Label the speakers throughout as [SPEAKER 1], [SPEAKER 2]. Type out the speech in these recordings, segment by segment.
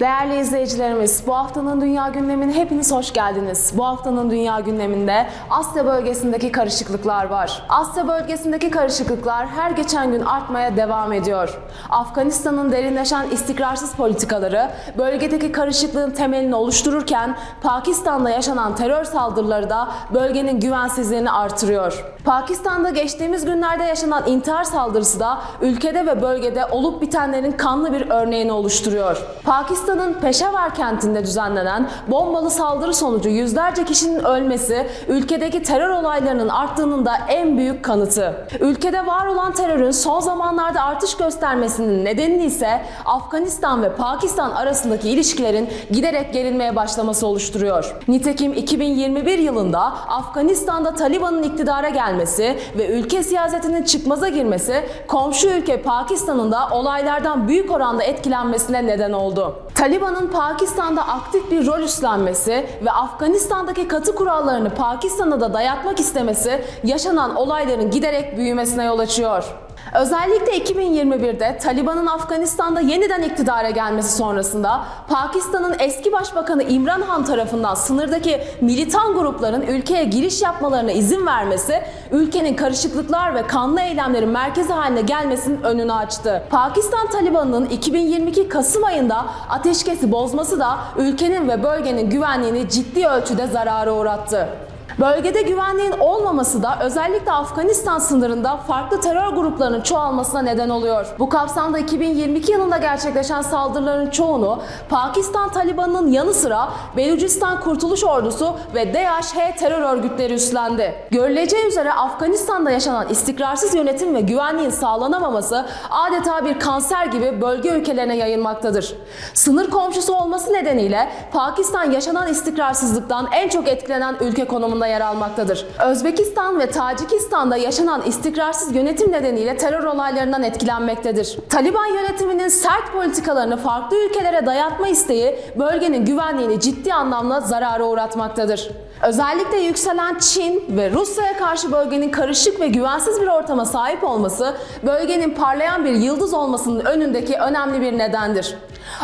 [SPEAKER 1] Değerli izleyicilerimiz, bu haftanın dünya gündemine hepiniz hoş geldiniz. Bu haftanın dünya gündeminde Asya bölgesindeki karışıklıklar var. Asya bölgesindeki karışıklıklar her geçen gün artmaya devam ediyor. Afganistan'ın derinleşen istikrarsız politikaları bölgedeki karışıklığın temelini oluştururken Pakistan'da yaşanan terör saldırıları da bölgenin güvensizliğini artırıyor. Pakistan'da geçtiğimiz günlerde yaşanan intihar saldırısı da ülkede ve bölgede olup bitenlerin kanlı bir örneğini oluşturuyor. Pakistan'ın Peşavar kentinde düzenlenen bombalı saldırı sonucu yüzlerce kişinin ölmesi ülkedeki terör olaylarının arttığının da en büyük kanıtı. Ülkede var olan terörün son zamanlarda artış göstermesinin nedeni ise Afganistan ve Pakistan arasındaki ilişkilerin giderek gerilmeye başlaması oluşturuyor. Nitekim 2021 yılında Afganistan'da Taliban'ın iktidara gelmesi ve ülke siyasetinin çıkmaza girmesi komşu ülke Pakistan'ın da olaylardan büyük oranda etkilenmesine neden oldu. Taliban'ın Pakistan'da aktif bir rol üstlenmesi ve Afganistan'daki katı kurallarını Pakistan'a da dayatmak istemesi yaşanan olayların giderek büyümesine yol açıyor. Özellikle 2021'de Taliban'ın Afganistan'da yeniden iktidara gelmesi sonrasında Pakistan'ın eski başbakanı İmran Han tarafından sınırdaki militan grupların ülkeye giriş yapmalarına izin vermesi ülkenin karışıklıklar ve kanlı eylemlerin merkezi haline gelmesinin önünü açtı. Pakistan Taliban'ın 2022 Kasım ayında ateşkesi bozması da ülkenin ve bölgenin güvenliğini ciddi ölçüde zarara uğrattı. Bölgede güvenliğin olmaması da özellikle Afganistan sınırında farklı terör gruplarının çoğalmasına neden oluyor. Bu kapsamda 2022 yılında gerçekleşen saldırıların çoğunu Pakistan Taliban'ın yanı sıra Belucistan Kurtuluş Ordusu ve DAEŞ terör örgütleri üstlendi. Görüleceği üzere Afganistan'da yaşanan istikrarsız yönetim ve güvenliğin sağlanamaması adeta bir kanser gibi bölge ülkelerine yayılmaktadır. Sınır komşusu olması nedeniyle Pakistan yaşanan istikrarsızlıktan en çok etkilenen ülke konumunda yer almaktadır. Özbekistan ve Tacikistan'da yaşanan istikrarsız yönetim nedeniyle terör olaylarından etkilenmektedir. Taliban yönetiminin sert politikalarını farklı ülkelere dayatma isteği bölgenin güvenliğini ciddi anlamda zarara uğratmaktadır. Özellikle yükselen Çin ve Rusya'ya karşı bölgenin karışık ve güvensiz bir ortama sahip olması bölgenin parlayan bir yıldız olmasının önündeki önemli bir nedendir.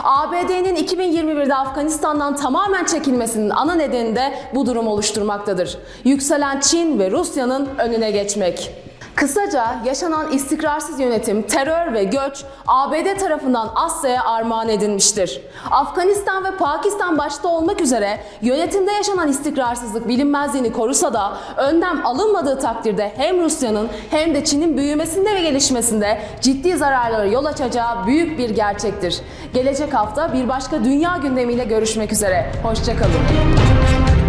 [SPEAKER 1] ABD'nin 2021'de Afganistan'dan tamamen çekilmesinin ana nedeni de bu durum oluşturmaktadır. Yükselen Çin ve Rusya'nın önüne geçmek. Kısaca yaşanan istikrarsız yönetim, terör ve göç ABD tarafından Asya'ya armağan edilmiştir. Afganistan ve Pakistan başta olmak üzere yönetimde yaşanan istikrarsızlık bilinmezliğini korusa da önlem alınmadığı takdirde hem Rusya'nın hem de Çin'in büyümesinde ve gelişmesinde ciddi zararlara yol açacağı büyük bir gerçektir. Gelecek hafta bir başka dünya gündemiyle görüşmek üzere. Hoşçakalın.